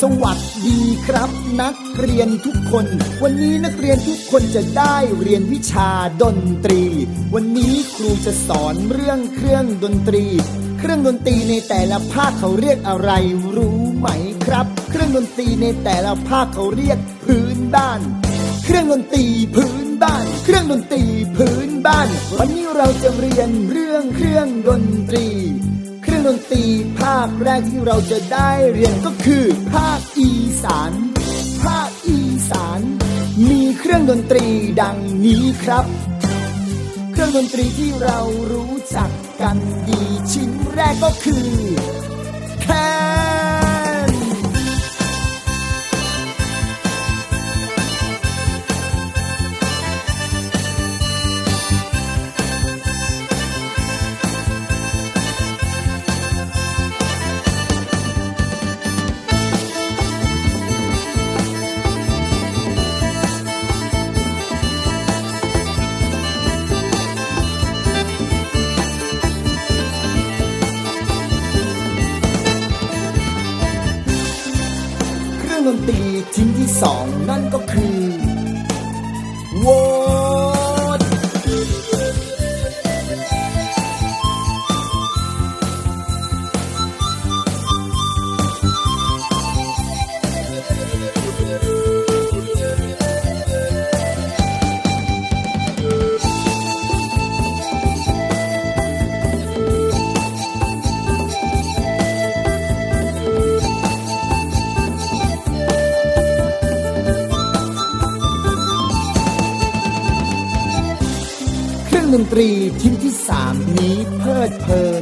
สวัสดีครับ นักเรียนทุกคน วันนี้นักเรียนทุกคนจะได้เรียนวิชาดนตรี วันนี้ครูจะสอนเรื่องเครื่องดนตรี เครื่องดนตรีในแต่ละภาคเขาเรียกอะไรรู้ไหมครับ เครื่องดนตรีในแต่ละภาคเขาเรียกพื้นบ้าน เครื่องดนตรีพื้นบ้าน เครื่องดนตรีพื้นบ้าน วันนี้เราจะเรียนเรื่องเครื่องดนตรี รื่องดนตรีภาคแรกที่เราจะได้เรียนก็คือภาคอีสาน ภาคอีสาน มีเครื่องดนตรีดังนี้ครับ เครื่องดนตรีที่เรารู้จักกันดีชิ้นแรกก็คือแค รื่องดนตรีชิ้นที่สองนั่นก็คือโวด ดนตรีชิ้นที่สามนี้เพลิดเพลินพิน